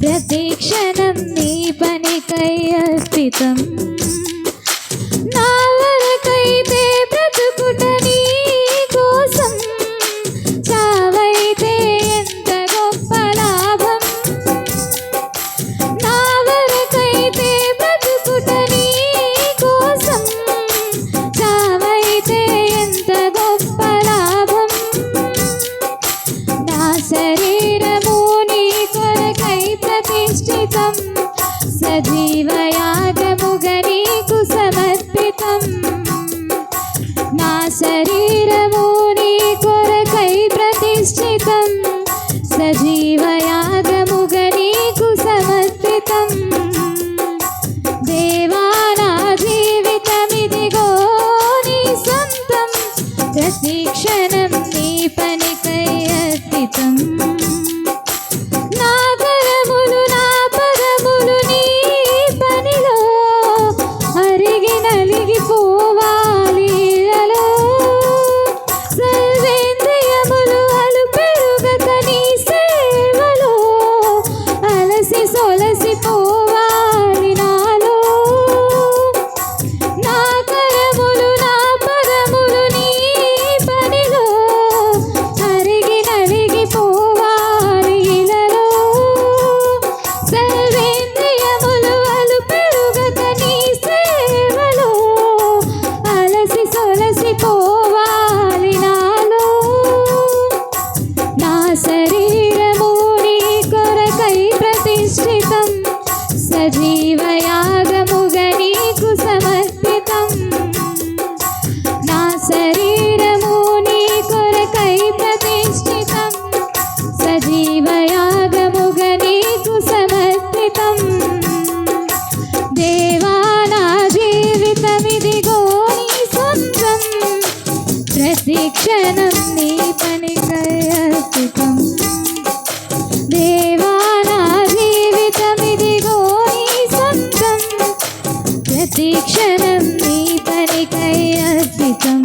ప్రతిక్షణం నీ పనికై అస్థితం. सजीव தாசரே Satan.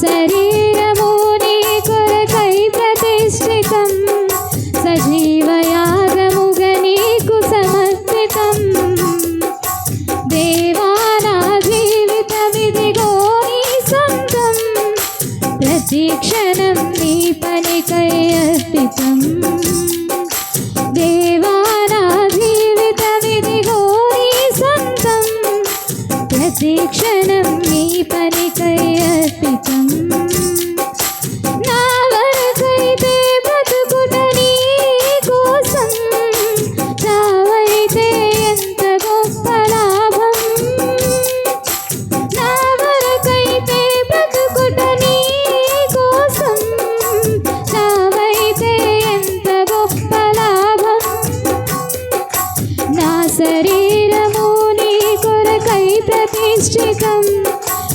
శరీరము నీ కొరకై ప్రతిష్ఠితం. సజీవయాగముగా నీకు సమర్పితం. దేవా నా జీవితమిదిగో నీ సొంతం. ప్రతి నీ పనికై అర్పితం. దేవా శ్రీక్షణం మీ పనికై అర్పితం ప్రతిష్ఠితం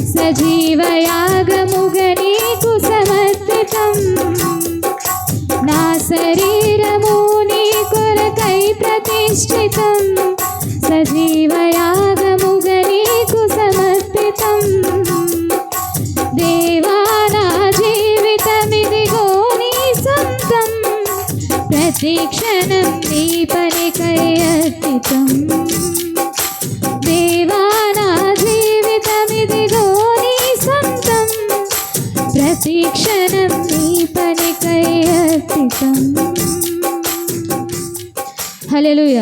సజీవయాగముగ నీకు సమర్పితం. నా శరీరము నీ కొరకై ప్రతిష్ఠితం. సజీవయాగముగ నీకు సమర్పితం. దేవా నా జీవితమిదిగో నీ సొంతం. ప్రతిక్షణం నీ పనికై అర్పితం. హలెలుయ